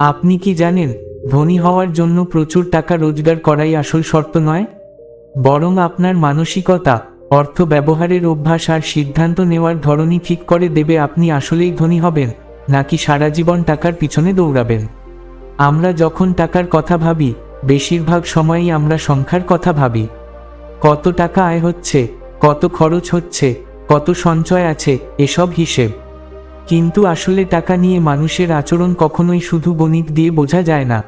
আপনি কি জানেন, ধনী হওয়ার জন্য প্রচুর টাকা রোজগার করাই আসল শর্ত নয়? বরং আপনার মানসিকতা, অর্থ ব্যবহারের অভ্যাস আর সিদ্ধান্ত নেওয়ার ধরনই ঠিক করে দেবে আপনি আসলেই ধনী হবেন, নাকি সারা জীবন টাকার পিছনে দৌড়াবেন। আমরা যখন টাকার কথা ভাবি, বেশিরভাগ সময়ই আমরা সংখ্যার কথা ভাবি। কত টাকা আয় হচ্ছে, কত খরচ হচ্ছে, কত সঞ্চয় আছে, এসব হিসেব। কিন্তু আসলে টাকা নিয়ে মানুষের আচরণ কখনোই শুধু গণিত দিয়ে বোঝা যায় না।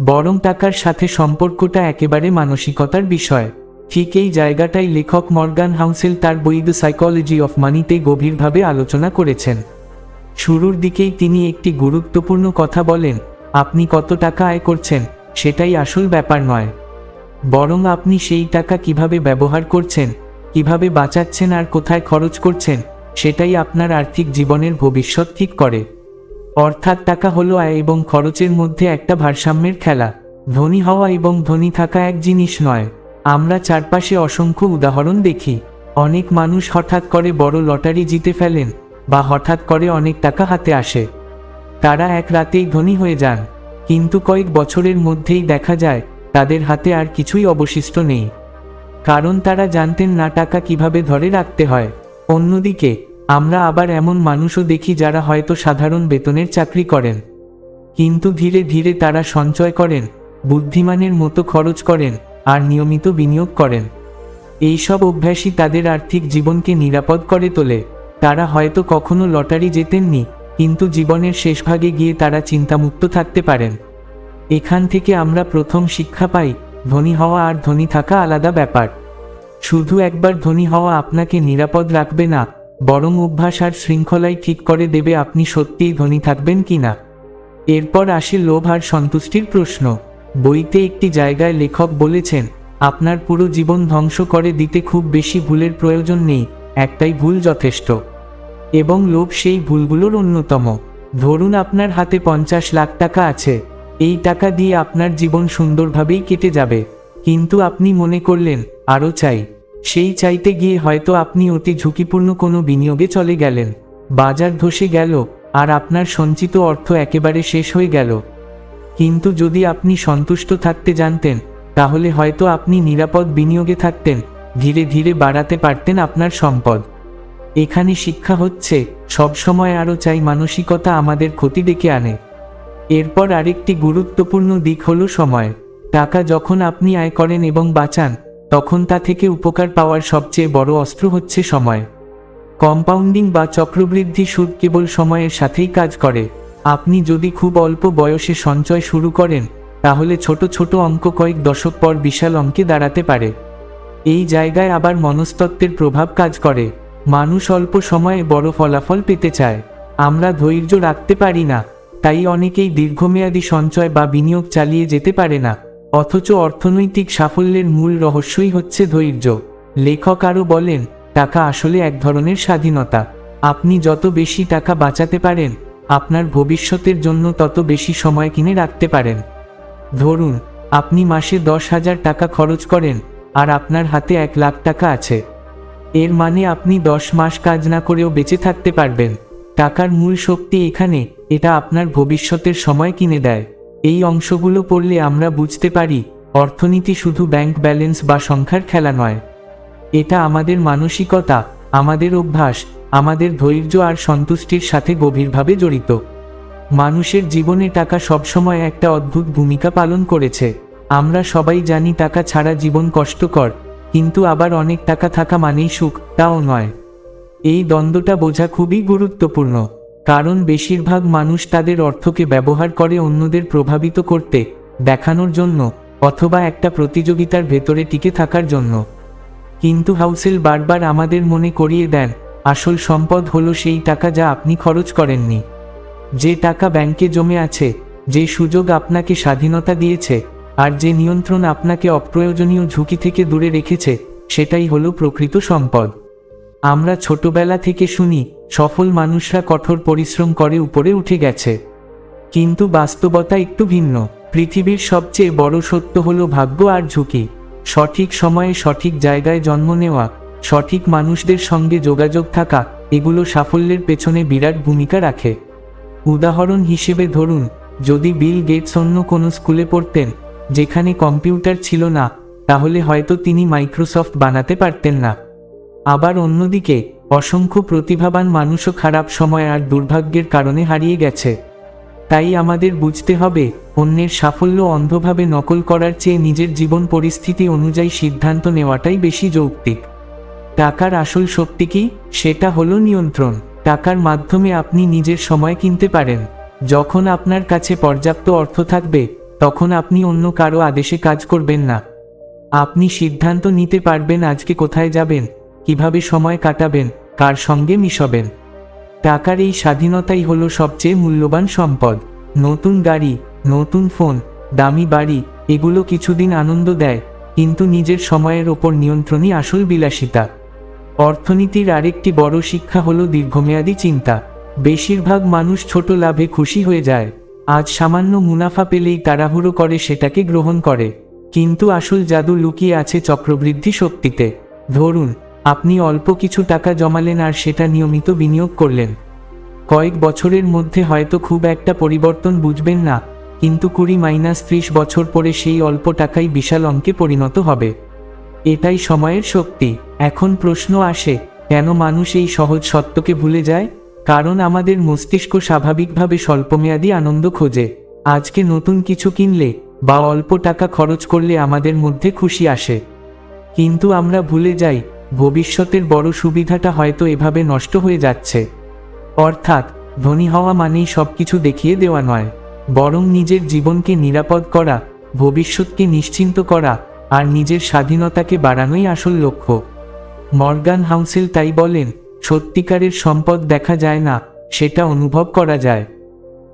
বরং টাকার সাথে সম্পর্কটা একেবারে মানসিকতার বিষয়। ঠিক এই জায়গাটাই লেখক মর্গান হাউসেল তার বই দ্য সাইকোলজি অফ মানিতে গভীরভাবে আলোচনা করেছেন। শুরুর দিকেই তিনি একটি গুরুত্বপূর্ণ কথা বলেন, আপনি কত টাকা আয় করছেন, সেটাই আসল ব্যাপার নয়। বরং আপনি সেই টাকা কীভাবে ব্যবহার করছেন, কীভাবে বাঁচাচ্ছেন আর কোথায় খরচ করছেন সেটাই আপনার আর্থিক জীবনের ভবিষ্যৎ ঠিক করে। অর্থাৎ টাকা হলো আয় এবং খরচের মধ্যে একটা ভারসাম্যের খেলা। ধনী হওয়া এবং ধনী থাকা এক জিনিস নয়। আমরা চারপাশে অসংখ্য উদাহরণ দেখি। অনেক মানুষ হঠাৎ করে বড় লটারি জিতে ফেলেন বা হঠাৎ করে অনেক টাকা হাতে আসে। তারা এক রাতেই ধনী হয়ে যান। কিন্তু কয়েক বছরের মধ্যেই দেখা যায়, তাদের হাতে আর কিছুই অবশিষ্ট নেই। কারণ তারা জানতেন না টাকা কীভাবে ধরে রাখতে হয়। অন্যদিকে, আমরা আবার এমন মানুষও দেখি যারা হয়তো সাধারণ বেতনের চাকরি করেন। কিন্তু ধীরে ধীরে তারা সঞ্চয় করেন, বুদ্ধিমানের মতো খরচ করেন, আর নিয়মিত বিনিয়োগ করেন। এইসব অভ্যাসই তাদের আর্থিক জীবনকে নিরাপদ করে তোলে। তারা হয়তো কখনো লটারি জেতেননি, কিন্তু জীবনের শেষভাগে গিয়ে তারা চিন্তামুক্ত থাকতে পারেন। এখান থেকে আমরা প্রথম শিক্ষা পাই, ধনী হওয়া আর ধনী থাকা আলাদা ব্যাপার। শুধু একবার ধনী হওয়া আপনাকে নিরাপদ রাখবে না, বরং অভ্যাস আর শৃঙ্খলাই ঠিক করে দেবে আপনি সত্যিই ধনী থাকবেন কিনা এরপর আসে লোভ আর সন্তুষ্টির প্রশ্ন। বইতে একটি জায়গায় লেখক বলেছেন, আপনার পুরো জীবন ধ্বংস করে দিতে খুব বেশি ভুলের প্রয়োজন নেই, একটাই ভুল যথেষ্ট। এবং লোভ সেই ভুলগুলোর অন্যতম। ধরুন আপনার হাতে পঞ্চাশ লাখ টাকা আছে, এই টাকা দিয়ে আপনার জীবন সুন্দরভাবেই কেটে যাবে। কিন্তু আপনি মনে করলেন, আরও চাই। সেই চাইতে গিয়ে হয়তো আপনি অতি ঝুঁকিপূর্ণ কোনো বিনিয়োগে চলে গেলেন। বাজার ধসে গেল, আর আপনার সঞ্চিত অর্থ একেবারে শেষ হয়ে গেল। কিন্তু যদি আপনি সন্তুষ্ট থাকতে জানতেন, তাহলে হয়তো আপনি নিরাপদ বিনিয়োগে থাকতেন, ধীরে ধীরে বাড়াতে পারতেন আপনার সম্পদ। এখানে শিক্ষা হচ্ছে সবসময় আরও চাই মানসিকতা আমাদের ক্ষতি ডেকে আনে। এরপর আরেকটি গুরুত্বপূর্ণ দিক হলো সময়। টাকা যখন আপনি আয় করেন এবং বাঁচান তখন তা থেকে উপকার পাওয়ার সবচেয়ে বড় অস্ত্র হচ্ছে সময়। কম্পাউন্ডিং বা চক্রবৃদ্ধি সুদ কেবল সময়ের সাথেই কাজ করে। আপনি যদি খুব অল্প বয়সে সঞ্চয় শুরু করেন, তাহলে ছোট ছোট অঙ্ক কয়েক দশক পর বিশাল অঙ্কে দাঁড়াতে পারে। এই জায়গায় আবার মনস্তত্ত্বের প্রভাব কাজ করে। মানুষ অল্প সময়ে বড় ফলাফল পেতে চায়। আমরা ধৈর্য রাখতে পারি না, তাই অনেকেই দীর্ঘমেয়াদী সঞ্চয় বা বিনিয়োগ চালিয়ে যেতে পারে না। অথচ অর্থনৈতিক সাফল্যের মূল রহস্যই হচ্ছে ধৈর্য। লেখক আরও বলেন, টাকা আসলে এক ধরনের স্বাধীনতা। আপনি যত বেশি টাকা বাঁচাতে পারেন, আপনার ভবিষ্যতের জন্য তত বেশি সময় কিনে রাখতে পারেন। ধরুন, আপনি মাসে দশ হাজার টাকা খরচ করেন, আর আপনার হাতে এক লাখ টাকা আছে। এর মানে আপনি দশ মাস কাজ না করেও বেঁচে থাকতে পারবেন। টাকার মূল শক্তি এখানে, এটা আপনার ভবিষ্যতের সময় কিনে দেয়। এই অংশগুলো পড়লে আমরা বুঝতে পারি, অর্থনীতি শুধু ব্যাংক ব্যালেন্স বা সংখ্যার খেলা নয়। এটা আমাদের মানসিকতা, আমাদের অভ্যাস, আমাদের ধৈর্য আর সন্তুষ্টির সাথে গভীরভাবে জড়িত। মানুষের জীবনে টাকা সবসময় একটা অদ্ভুত ভূমিকা পালন করেছে। আমরা সবাই জানি টাকা ছাড়া জীবন কষ্টকর, কিন্তু আবার অনেক টাকা থাকা মানেই সুখ, তাও নয়। এই দ্বন্দ্বটা বোঝা খুবই গুরুত্বপূর্ণ। কারণ বেশিরভাগ মানুষ তাদের অর্থকে ব্যবহার করে অন্যদের প্রভাবিত করতে, দেখানোর জন্য, অথবা একটা প্রতিযোগিতার ভেতরে টিকে থাকার জন্য। কিন্তু হাউসেল বারবার আমাদের মনে করিয়ে দেন, আসল সম্পদ হলো সেই টাকা যা আপনি খরচ করেননি। যে টাকা ব্যাংকে জমে আছে, যে সুযোগ আপনাকে স্বাধীনতা দিয়েছে, আর যে নিয়ন্ত্রণ আপনাকে অপ্রয়োজনীয় ঝুঁকি থেকে দূরে রেখেছে, সেটাই হলো প্রকৃত সম্পদ। আমরা ছোটবেলা থেকে শুনি সফল মানুষরা কঠোর পরিশ্রম করে উপরে উঠে গেছে। কিন্তু বাস্তবতা একটু ভিন্ন। পৃথিবীর সবচেয়ে বড় সত্য হল ভাগ্য আর ঝুঁকি। সঠিক সময়ে সঠিক জায়গায় জন্ম নেওয়া, সঠিক মানুষদের সঙ্গে যোগাযোগ থাকা, এগুলো সাফল্যের পেছনে বিরাট ভূমিকা রাখে। উদাহরণ হিসেবে ধরুন, যদি বিল গেটস অন্য কোনো স্কুলে পড়তেন, যেখানে কম্পিউটার ছিল না, তাহলে হয়তো তিনি মাইক্রোসফট বানাতে পারতেন না। আবার অন্যদিকে, অসংখ্য প্রতিভাবান মানুষও খারাপ সময় আর দুর্ভাগ্যের কারণে হারিয়ে গেছে। তাই আমাদের বুঝতে হবে, অন্যের সাফল্য অন্ধভাবে নকল করার চেয়ে নিজের জীবন পরিস্থিতি অনুযায়ী সিদ্ধান্ত নেওয়াটাই বেশি যৌক্তিক। টাকার আসল শক্তি কি? সেটা হলো নিয়ন্ত্রণ। টাকার মাধ্যমে আপনি নিজের সময় কিনতে পারেন। যখন আপনার কাছে পর্যাপ্ত অর্থ থাকবে, তখন আপনি অন্য কারও আদেশে কাজ করবেন না। আপনি সিদ্ধান্ত নিতে পারবেন আজকে কোথায় যাবেন। কীভাবে সময় কাটাবেন, কার সঙ্গে মিশবেন? টাকার এই স্বাধীনতাই হলো সবচেয়ে মূল্যবান সম্পদ। নতুন গাড়ি, নতুন ফোন, দামি বাড়ি, এগুলো কিছুদিন আনন্দ দেয়, কিন্তু নিজের সময়ের ওপর নিয়ন্ত্রণই আসল বিলাসিতা। অর্থনীতির আরেকটি বড় শিক্ষা হলো দীর্ঘমেয়াদী চিন্তা। বেশিরভাগ মানুষ ছোট লাভে খুশি হয়ে যায়। আজ সামান্য মুনাফা পেলেই তাড়াহুড়ো করে সেটাকে গ্রহণ করে। কিন্তু আসল জাদু লুকিয়ে আছে চক্রবৃদ্ধি শক্তিতে। ধরুন আপনি অল্প কিছু টাকা জমালেন আর সেটা নিয়মিত বিনিয়োগ করলেন। কয়েক বছরের মধ্যে হয়তো খুব একটা পরিবর্তন বুঝবেন না, কিন্তু কুড়ি মাইনাস ত্রিশ বছর পরে সেই অল্প টাকাই বিশাল অঙ্কে পরিণত হবে। এটাই সময়ের শক্তি। এখন প্রশ্ন আসে, কেন মানুষ এই সহজ সত্যকে ভুলে যায়? কারণ আমাদের মস্তিষ্ক স্বাভাবিকভাবে স্বল্পমেয়াদী আনন্দ খোঁজে। আজকে নতুন কিছু কিনলে বা অল্প টাকা খরচ করলে আমাদের মধ্যে খুশি আসে। কিন্তু আমরা ভুলে যাই ভবিষ্যতের বড় সুবিধাটা হয়তো এভাবে নষ্ট হয়ে যাচ্ছে। অর্থাৎ, ধনী হওয়া মানেই সবকিছু দেখিয়ে দেওয়া নয়, বরং নিজের জীবনকে নিরাপদ করা, ভবিষ্যৎকে নিশ্চিন্ত করা, আর নিজের স্বাধীনতাকে বাড়ানোই আসল লক্ষ্য। মর্গান হাউসেল তাই বলেন, সত্যিকারের সম্পদ দেখা যায় না, সেটা অনুভব করা যায়।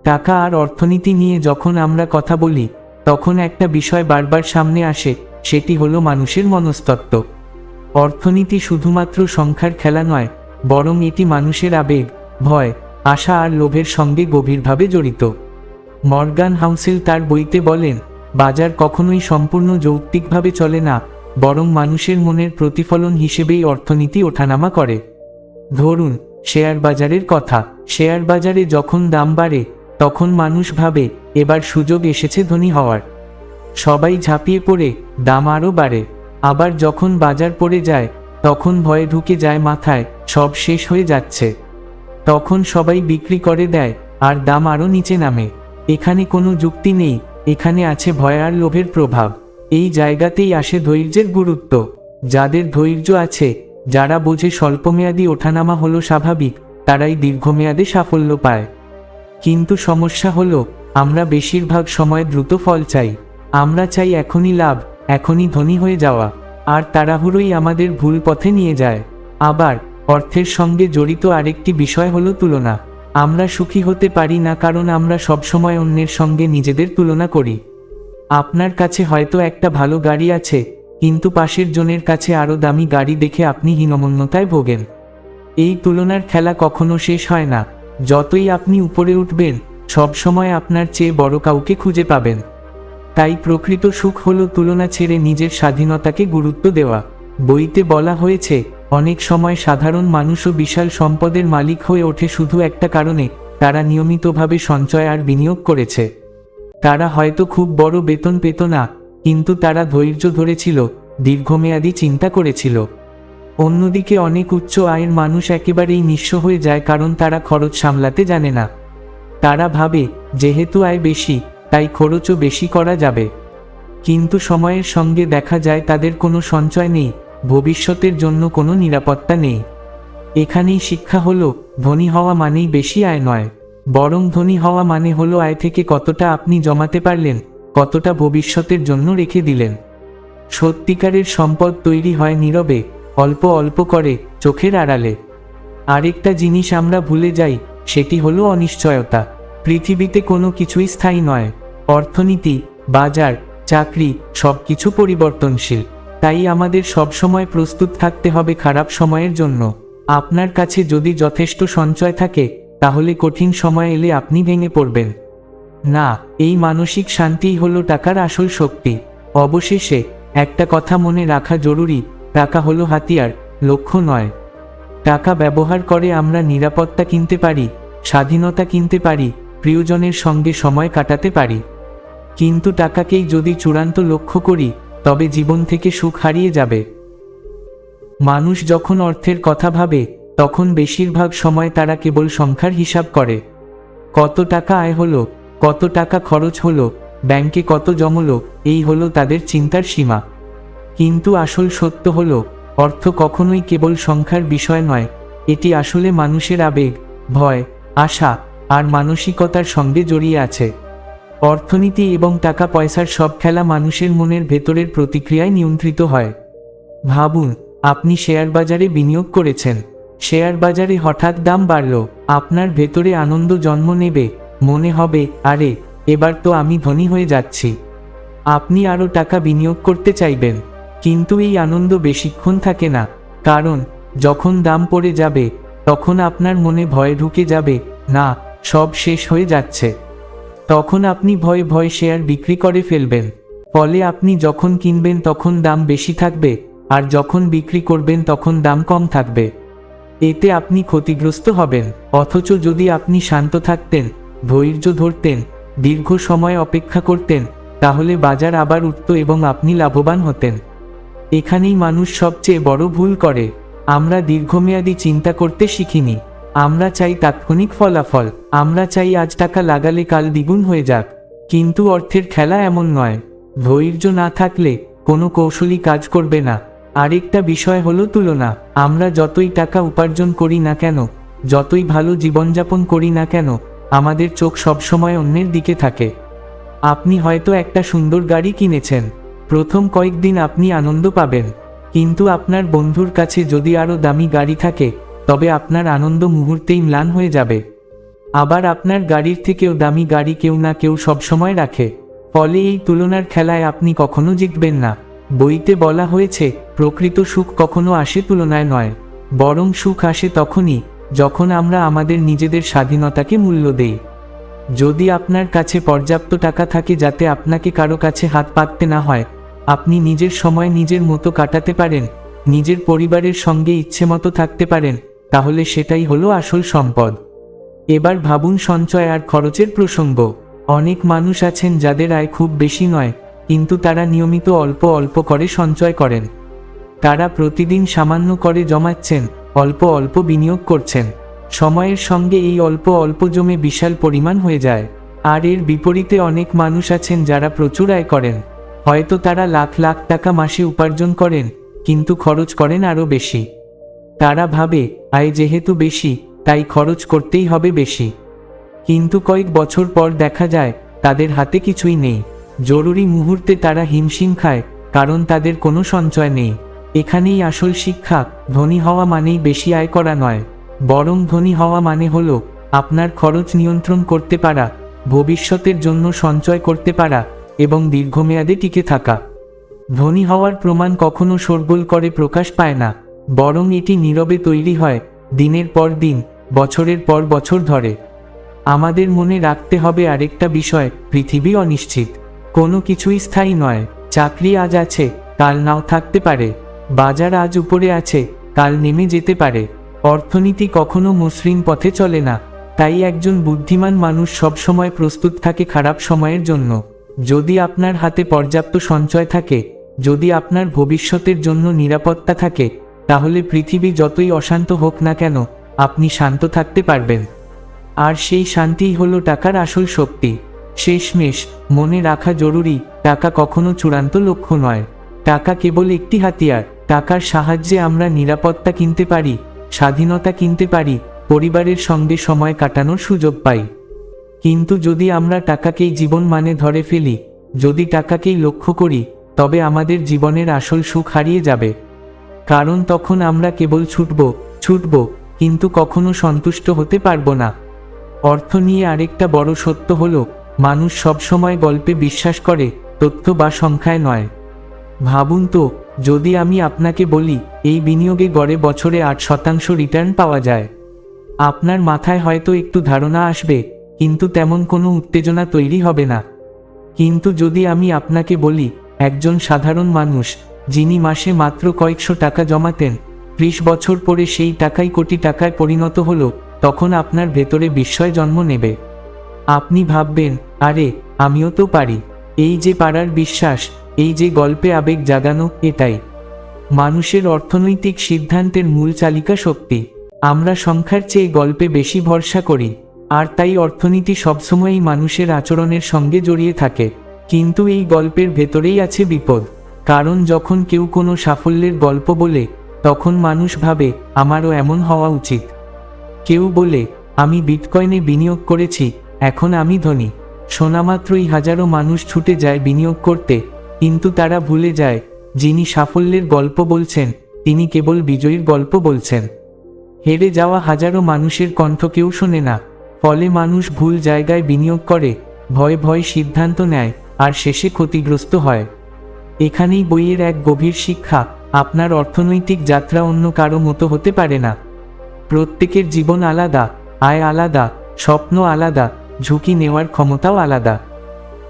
টাকা আর অর্থনীতি নিয়ে যখন আমরা কথা বলি, তখন একটা বিষয় বারবার সামনে আসে, সেটি হলো মানুষের মনস্তত্ত্ব। অর্থনীতি শুধুমাত্র সংখ্যার খেলা নয়, বরং এটি মানুষের আবেগ, ভয়, আশা আর লোভের সঙ্গে গভীরভাবে জড়িত। মর্গান হাউসেল তার বইতে বলেন, বাজার কখনোই সম্পূর্ণ যৌক্তিকভাবে চলে না, বরং মানুষের মনের প্রতিফলন হিসেবেই অর্থনীতি ওঠানামা করে। ধরুন, শেয়ার বাজারের কথা, শেয়ার বাজারে যখন দাম বাড়ে, তখন মানুষ ভাবে, এবার সুযোগ এসেছে ধনী হওয়ার। সবাই ঝাঁপিয়ে পড়ে, দাম আরও বাড়ে। আবার যখন বাজার পড়ে যায়, তখন ভয়ে ঢুকে যায় মাথায়, সব শেষ হয়ে যাচ্ছে। তখন সবাই বিক্রি করে দেয়, আর দাম আরও নিচে নামে। এখানে কোনো যুক্তি নেই, এখানে আছে ভয় আর লোভের প্রভাব। এই জায়গাতেই আসে ধৈর্যের গুরুত্ব। যাদের ধৈর্য আছে, যারা বোঝে স্বল্পমেয়াদী ওঠানামা হলো স্বাভাবিক, তারাই দীর্ঘমেয়াদে সাফল্য পায়। কিন্তু সমস্যা হলো, আমরা বেশিরভাগ সময় দ্রুত ফল চাই। আমরা চাই এখনই লাভ এখনই ধনী হয়ে যাওয়া, আর তাড়াহুড়োই আমাদের ভুল পথে নিয়ে যায়। আবার, অর্থের সঙ্গে জড়িত আরেকটি বিষয় হলো তুলনা। আমরা সুখী হতে পারি না কারণ আমরা সবসময় অন্যের সঙ্গে নিজেদের তুলনা করি। আপনার কাছে হয়তো একটা ভালো গাড়ি আছে, কিন্তু পাশের জনের কাছে আরও দামি গাড়ি দেখে আপনি হীনমন্যতায় ভোগেন। এই তুলনার খেলা কখনো শেষ হয় না। যতই আপনি উপরে উঠবেন, সবসময় আপনার চেয়ে বড় কাউকে খুঁজে পাবেন। তাই প্রকৃত সুখ হলো তুলনা ছেড়ে নিজের স্বাধীনতাকে গুরুত্ব দেওয়া। বইতে বলা হয়েছে, অনেক সময় সাধারণ মানুষও বিশাল সম্পদের মালিক হয়ে ওঠে শুধু একটা কারণে, তারা নিয়মিতভাবে সঞ্চয় আর বিনিয়োগ করেছে। তারা হয়তো খুব বড় বেতন পেত না, কিন্তু তারা ধৈর্য ধরেছিল, দীর্ঘমেয়াদী চিন্তা করেছিল। অন্যদিকে অনেক উচ্চ আয়ের মানুষ একেবারেই নিঃস্ব হয়ে যায় কারণ তারা খরচ সামলাতে জানে না। তারা ভাবে, যেহেতু আয় বেশি তাই খরচও বেশি করা যাবে। কিন্তু সময়ের সঙ্গে দেখা যায় তাদের কোনো সঞ্চয় নেই, ভবিষ্যতের জন্য কোনো নিরাপত্তা নেই। এখানেই শিক্ষা হলো, ধনী হওয়া মানেই বেশি আয় নয়। বরং ধনী হওয়া মানে হলো আয় থেকে কতটা আপনি জমাতে পারলেন, কতটা ভবিষ্যতের জন্য রেখে দিলেন। সত্যিকারের সম্পদ তৈরি হয় নীরবে, অল্প অল্প করে, চোখের আড়ালে। আরেকটা জিনিস আমরা ভুলে যাই, সেটি হলো অনিশ্চয়তা। পৃথিবীতে কোনো কিছুই স্থায়ী নয়। অর্থনীতি, বাজার, চাকরি সবকিছু পরিবর্তনশীল। তাই আমাদের সবসময় প্রস্তুত থাকতে হবে খারাপ সময়ের জন্য। আপনার কাছে যদি যথেষ্ট সঞ্চয় থাকে, তাহলে কঠিন সময় এলে আপনি ভেঙে পড়বেন। না, এই মানসিক শান্তিই হলো টাকার আসল শক্তি। অবশেষে, একটা কথা মনে রাখা জরুরি, টাকা হলো হাতিয়ার, লক্ষ্য নয়। টাকা ব্যবহার করে আমরা নিরাপত্তা কিনতে পারি, স্বাধীনতা কিনতে পারি, প্রিয়জনের সঙ্গে সময় কাটাতে পারি। কিন্তু টাকাকেই যদি চূড়ান্ত লক্ষ্য করি, তবে জীবন থেকে সুখ হারিয়ে যাবে। মানুষ যখন অর্থের কথা ভাবে, তখন বেশিরভাগ সময় তারা কেবল সংখ্যার হিসাব করে। কত টাকা আয় হলো, কত টাকা খরচ হলো, ব্যাংকে কত জমলো, এই হলো তাদের চিন্তার সীমা। কিন্তু আসল সত্য হলো, অর্থ কখনোই কেবল সংখ্যার বিষয় নয়, এটি আসলে মানুষের আবেগ, ভয়, আশা, আর মানসিকতার সঙ্গে জড়িয়ে আছে। অর্থনীতি এবং টাকা পয়সার সব খেলা মানুষের মনের ভেতরের প্রতিক্রিয়ায় নিয়ন্ত্রিত হয়। ভাবুন, আপনি শেয়ার বাজারে বিনিয়োগ করেছেন। শেয়ার বাজারে হঠাৎ দাম বাড়ল, আপনার ভেতরে আনন্দ জন্ম নেবে, মনে হবে, আরে, এবার তো আমি ধনী হয়ে যাচ্ছি। আপনি আরও টাকা বিনিয়োগ করতে চাইবেন, কিন্তু এই আনন্দ বেশিক্ষণ থাকে না, কারণ যখন দাম পড়ে যাবে, তখন আপনার মনে ভয় ঢুকে যাবে, না, সব শেষ হয়ে যাচ্ছে। তখন আপনি ভয়ে ভয়ে শেয়ার বিক্রি করে ফেলবেন। ফলে আপনি যখন কিনবেন তখন দাম বেশি থাকবে, আর যখন বিক্রি করবেন তখন দাম কম থাকবে। এতে আপনি ক্ষতিগ্রস্ত হবেন, অথচ যদি আপনি শান্ত থাকতেন, ধৈর্য ধরতেন, দীর্ঘ সময় অপেক্ষা করতেন, তাহলে বাজার আবার উঠত এবং আপনি লাভবান হতেন। এখানেই মানুষ সবচেয়ে বড় ভুল করে। আমরা দীর্ঘমেয়াদী চিন্তা করতে শিখিনি। আমরা চাই তাৎক্ষণিক ফলাফল, আমরা চাই আজ টাকা লাগালে কাল দ্বিগুণ হয়ে যাক। কিন্তু অর্থের খেলা এমন নয়। ধৈর্য না থাকলে কোনো কৌশলী কাজ করবে না। আরেকটা বিষয় হলো তুলনা। আমরা যতই টাকা উপার্জন করি না কেন, যতই ভালো জীবনযাপন করি না কেন, আমাদের চোখ সবসময় অন্যের দিকে থাকে। আপনি হয়তো একটা সুন্দর গাড়ি কিনেছেন। প্রথম কয়েকদিন আপনি আনন্দ পাবেন। কিন্তু আপনার বন্ধুর কাছে যদি আরও দামি গাড়ি থাকে তবে আপনার আনন্দ মুহূর্তেই ম্লান হয়ে যাবে। আবার আপনার গাড়ির থেকেও দামি গাড়ি কেউ না কেউ সবসময় রাখে। ফলে এই তুলনার খেলায় আপনি কখনো জিতবেন না। বইতে বলা হয়েছে, প্রকৃত সুখ কখনো আসে তুলনায় নয়, বরং সুখ আসে তখনই, যখন আমরা আমাদের নিজেদের স্বাধীনতাকে মূল্য দেই। যদি আপনার কাছে পর্যাপ্ত টাকা থাকে যাতে আপনাকে কারও কাছে হাত পাততে না হয়, আপনি নিজের সময় নিজের মতো কাটাতে পারেন, নিজের পরিবারের সঙ্গে ইচ্ছে মতো থাকতে পারেন তাহলে সেটাই হলো আসল সম্পদ। এবার ভাবুন সঞ্চয় আর খরচের প্রসঙ্গ। অনেক মানুষ আছেন যাদের আয় খুব বেশি নয়, কিন্তু তারা নিয়মিত অল্প অল্প করে সঞ্চয় করেন। তারা প্রতিদিন সামান্য করে জমাচ্ছেন, অল্প অল্প বিনিয়োগ করছেন। সময়ের সঙ্গে এই অল্প অল্প জমে বিশাল পরিমাণ হয়ে যায়। আর এর বিপরীতে অনেক মানুষ আছেন যারা প্রচুর আয় করেন। হয়তো তারা লাখ লাখ টাকা মাসে উপার্জন করেন, কিন্তু খরচ করেন আরও বেশি। তারা ভাবে, আয় যেহেতু বেশি, তাই খরচ করতেই হবে বেশি। কিন্তু কয়েক বছর পর দেখা যায়, তাদের হাতে কিছুই নেই। জরুরি মুহূর্তে তারা হিমশিম খায়, কারণ তাদের কোনো সঞ্চয় নেই। এখানেই আসল শিক্ষা, ধনী হওয়া মানেই বেশি আয় করা নয়। বরং ধনী হওয়া মানে হল, আপনার খরচ নিয়ন্ত্রণ করতে পারা, ভবিষ্যতের জন্য সঞ্চয় করতে পারা, এবং দীর্ঘমেয়াদে টিকে থাকা। ধনী হওয়ার প্রমাণ কখনো শোরগোল করে প্রকাশ পায় না। বরং এটি নীরবে তৈরি হয়, দিনের পর দিন, বছরের পর বছর ধরে। আমাদের মনে রাখতে হবে আরেকটা বিষয়, পৃথিবী অনিশ্চিত। কোনো কিছুই স্থায়ী নয়, চাকরি আজ আছে, কাল নাও থাকতে পারে। বাজার আজ উপরে আছে, কাল নেমে যেতে পারে। অর্থনীতি কখনো মসৃণ পথে চলে না, তাই একজন বুদ্ধিমান মানুষ সবসময় প্রস্তুত থাকে খারাপ সময়ের জন্য। যদি আপনার হাতে পর্যাপ্ত সঞ্চয় থাকে, যদি আপনার ভবিষ্যতের জন্য নিরাপত্তা থাকে তাহলে পৃথিবী যতই অশান্ত হোক না কেন, আপনি শান্ত থাকতে পারবেন। আর সেই শান্তিই হলো টাকার আসল শক্তি। শেষমেশ, মনে রাখা জরুরি, টাকা কখনো চূড়ান্ত লক্ষ্য নয়। টাকা কেবল একটি হাতিয়ার। টাকার সাহায্যে আমরা নিরাপত্তা কিনতে পারি, স্বাধীনতা কিনতে পারি, পরিবারের সঙ্গে সময় কাটানোর সুযোগ পাই। কিন্তু যদি আমরা টাকাকেই জীবন মানে ধরে ফেলি, যদি টাকাকেই লক্ষ্য করি, তবে আমাদের জীবনের আসল সুখ হারিয়ে যাবে। কারণ তখন আমরা কেবল ছুটব ছুটব, কিন্তু কখনো সন্তুষ্ট হতে পারব না। অর্থ নিয়ে আরেকটা বড় সত্য হলো, মানুষ সবসময় গল্পে বিশ্বাস করে, তথ্য বা সংখ্যায় নয়। ভাবুন তো, যদি আমি আপনাকে বলি, এই বিনিয়োগে গড়ে বছরে আট শতাংশ রিটার্ন পাওয়া যায়। আপনার মাথায় হয়তো একটু ধারণা আসবে, কিন্তু তেমন কোনো উত্তেজনা তৈরি হবে না। কিন্তু যদি আমি আপনাকে বলি, একজন সাধারণ মানুষ যিনি মাসে মাত্র কয়েকশো টাকা জমাতেন, ত্রিশ বছর পরে সেই টাকাই কোটি টাকায় পরিণত হলো, তখন আপনার ভেতরে বিস্ময় জন্ম নেবে। আপনি ভাববেন, আরে, আমিও তো পারি। এই যে পাড়ার বিশ্বাস, এই যে গল্পে আবেগ জাগানো, এটাই। মানুষের অর্থনৈতিক সিদ্ধান্তের মূল চালিকা শক্তি। আমরা সংখ্যার চেয়ে গল্পে বেশি ভরসা করি, আর তাই অর্থনীতি সবসময়ই মানুষের আচরণের সঙ্গে জড়িয়ে থাকে। কিন্তু এই গল্পের ভেতরেই আছে বিপদ। কারণ যখন কেউ কোনো সাফল্যের গল্প বলে, তখন মানুষ ভাবে, আমারও এমন হওয়া উচিত। কেউ বলে, আমি বিটকয়েনে বিনিয়োগ করেছি, এখন আমি ধনী। শোনামাত্রই হাজারো মানুষ ছুটে যায় বিনিয়োগ করতে, কিন্তু তারা ভুলে যায়, যিনি সাফল্যের গল্প বলছেন, তিনি কেবল বিজয়ীর গল্প বলছেন। হেরে যাওয়া হাজারো মানুষের কণ্ঠ কেউ শোনে না, ফলে মানুষ ভুল জায়গায় বিনিয়োগ করে, ভয় ভয় সিদ্ধান্ত নেয়, আর শেষে ক্ষতিগ্রস্ত হয়। এখানেই বইয়ের এক গভীর শিক্ষা, আপনার অর্থনৈতিক যাত্রা অন্য কারও মতো হতে পারে না। প্রত্যেকের জীবন আলাদা, আয় আলাদা, স্বপ্ন আলাদা, ঝুঁকি নেওয়ার ক্ষমতাও আলাদা।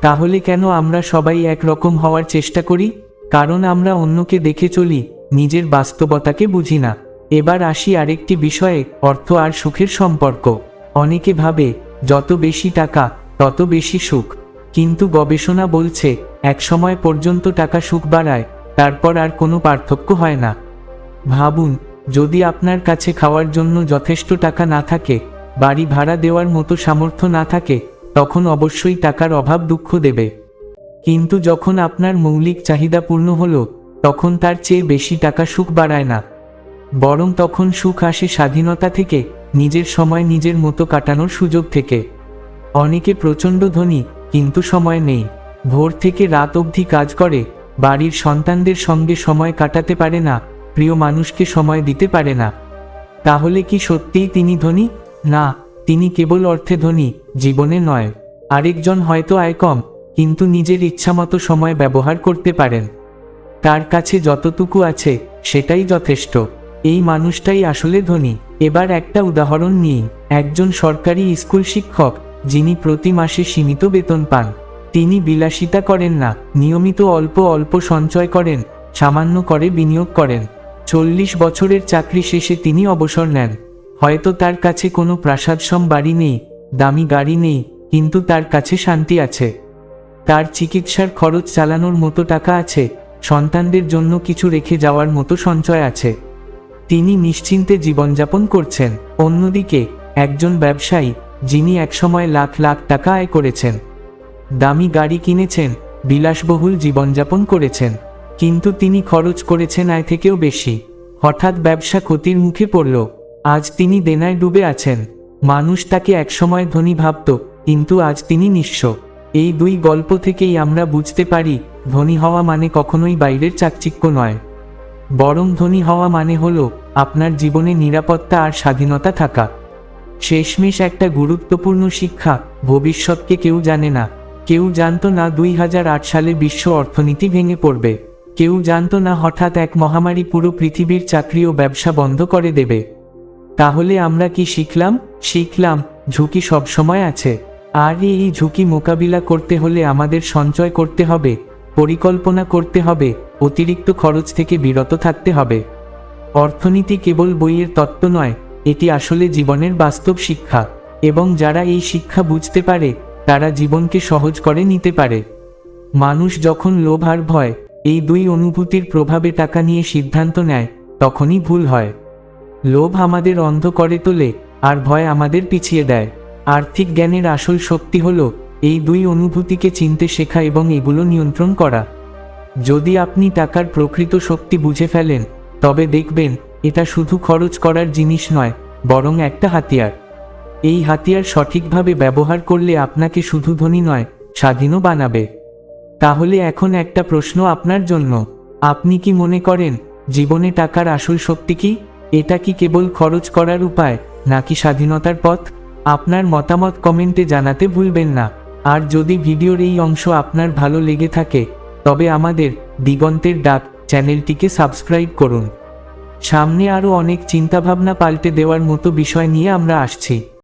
তাহলে কেন আমরা সবাই একরকম হওয়ার চেষ্টা করি? কারণ আমরা অন্যকে দেখে চলি, নিজের বাস্তবতাকে বুঝি না। এবার আসি আরেকটি বিষয়ে, অর্থ আর সুখের সম্পর্ক। অনেকে ভাবে, যত বেশি টাকা, তত বেশি সুখ। কিন্তু গবেষণা বলছে এক সময় পর্যন্ত টাকা সুখ বাড়ায়, তারপর আর কোনো পার্থক্য হয় না। ভাবুন, যদি আপনার কাছে খাওয়ার জন্য যথেষ্ট টাকা না থাকে, বাড়ি ভাড়া দেওয়ার মতো সামর্থ্য না থাকে, তখন অবশ্যই টাকার অভাব দুঃখ দেবে। কিন্তু যখন আপনার মৌলিক চাহিদা পূর্ণ হলো, তখন তার চেয়ে বেশি টাকা সুখ বাড়ায় না। বরং তখন সুখ আসে স্বাধীনতা থেকে, নিজের সময় নিজের মতো কাটানোর সুযোগ থেকে। অনেকে প্রচণ্ড ধনী, কিন্তু সময় নেই। ভোর থেকে রাত অবধি কাজ করে, বাড়ির সন্তানদের সঙ্গে সময় কাটাতে পারে না, প্রিয় মানুষকে সময় দিতে পারে না। তাহলে কি সত্যিই তিনি ধনী? না, তিনি কেবল অর্থে ধনী, জীবনে নয়। আরেকজন হয়তো আয় কম, কিন্তু নিজের ইচ্ছামতো সময় ব্যবহার করতে পারেন। তার কাছে যতটুকু আছে, সেটাই যথেষ্ট। এই মানুষটাই আসলে ধনী। এবার একটা উদাহরণ নিই। একজন সরকারি স্কুল শিক্ষক, যিনি প্রতি মাসে সীমিত বেতন পান। তিনি বিলাসিতা করেন না, নিয়মিত অল্প অল্প সঞ্চয় করেন, সামান্য করে বিনিয়োগ করেন। চল্লিশ বছরের চাকরি শেষে তিনি অবসর নেন। হয়তো তার কাছে কোনো প্রাসাদসম বাড়ি নেই, দামি গাড়ি নেই, কিন্তু তার কাছে শান্তি আছে। তার চিকিৎসার খরচ চালানোর মতো টাকা আছে, সন্তানদের জন্য কিছু রেখে যাওয়ার মতো সঞ্চয় আছে। তিনি নিশ্চিন্তে জীবনযাপন করছেন। অন্যদিকে, একজন ব্যবসায়ী, যিনি একসময় লাখ লাখ টাকা আয় করেছেন। দামি গাড়ি কিনেছেন, বিলাসবহুল জীবনযাপন করেছেন। কিন্তু তিনি খরচ করেছেন আয় থেকেও বেশি। হঠাৎ ব্যবসা ক্ষতির মুখে পড়ল। আজ তিনি দেনায় ডুবে আছেন। মানুষ তাকে একসময় ধনী ভাবত, কিন্তু আজ তিনি নিঃস্ব। এই দুই গল্প থেকেই আমরা বুঝতে পারি, ধনী হওয়া মানে কখনোই বাইরের চাকচিক্য নয়। বরং ধনী হওয়া মানে হলো, আপনার জীবনে নিরাপত্তা আর স্বাধীনতা থাকা। শেষমেশ একটা গুরুত্বপূর্ণ শিক্ষা, ভবিষ্যৎকে কেউ জানে না। কেউ জানতো না দুই হাজার আট সালে বিশ্ব অর্থনীতি ভেঙে পড়বে। কেউ জানতো না হঠাৎ এক মহামারী পুরো পৃথিবীর চাকরি ও ব্যবসা বন্ধ করে দেবে। তাহলে আমরা কি শিখলাম? শিখলাম, ঝুঁকি সবসময় আছে। আর এই ঝুঁকি মোকাবিলা করতে হলে আমাদের সঞ্চয় করতে হবে, পরিকল্পনা করতে হবে, অতিরিক্ত খরচ থেকে বিরত থাকতে হবে। অর্থনীতি কেবল বইয়ের তত্ত্ব নয়, এটি আসলে জীবনের বাস্তব শিক্ষা। এবং যারা এই শিক্ষা বুঝতে পারে তারা জীবনকে সহজ করে নিতে পারে। মানুষ যখন লোভ আর ভয়, এই দুই অনুভূতির প্রভাবে টাকা নিয়ে সিদ্ধান্ত নেয়, তখনই ভুল হয়। লোভ আমাদের অন্ধ করে তোলে, আর ভয় আমাদের পিছিয়ে দেয়। আর্থিক জ্ঞানের আসল শক্তি হল, এই দুই অনুভূতিকে চিনতে শেখা এবং এগুলো নিয়ন্ত্রণ করা। যদি আপনি টাকার প্রকৃত শক্তি বুঝে ফেলেন, তবে দেখবেন, এটা শুধু খরচ করার জিনিস নয়, বরং একটা হাতিয়ার। এই হাতিয়ার সঠিকভাবে ব্যবহার করলে আপনাকে শুধু ধনী নয়, স্বাধীনও বানাবে। তাহলে এখন একটা প্রশ্ন আপনার জন্য। আপনি কি মনে করেন, জীবনে টাকার আসল শক্তি কি? এটা কি কেবল খরচ করার উপায়, নাকি স্বাধীনতার পথ? আপনার মতামত কমেন্টে জানাতে ভুলবেন না। আর যদি ভিডিওর এই অংশ আপনার ভালো লেগে থাকে, তবে আমাদের দিগন্তের ডাক চ্যানেলটিকে সাবস্ক্রাইব করুন। সামনে আরও অনেক চিন্তাভাবনা পাল্টে দেওয়ার মতো বিষয় নিয়ে আমরা আসছি।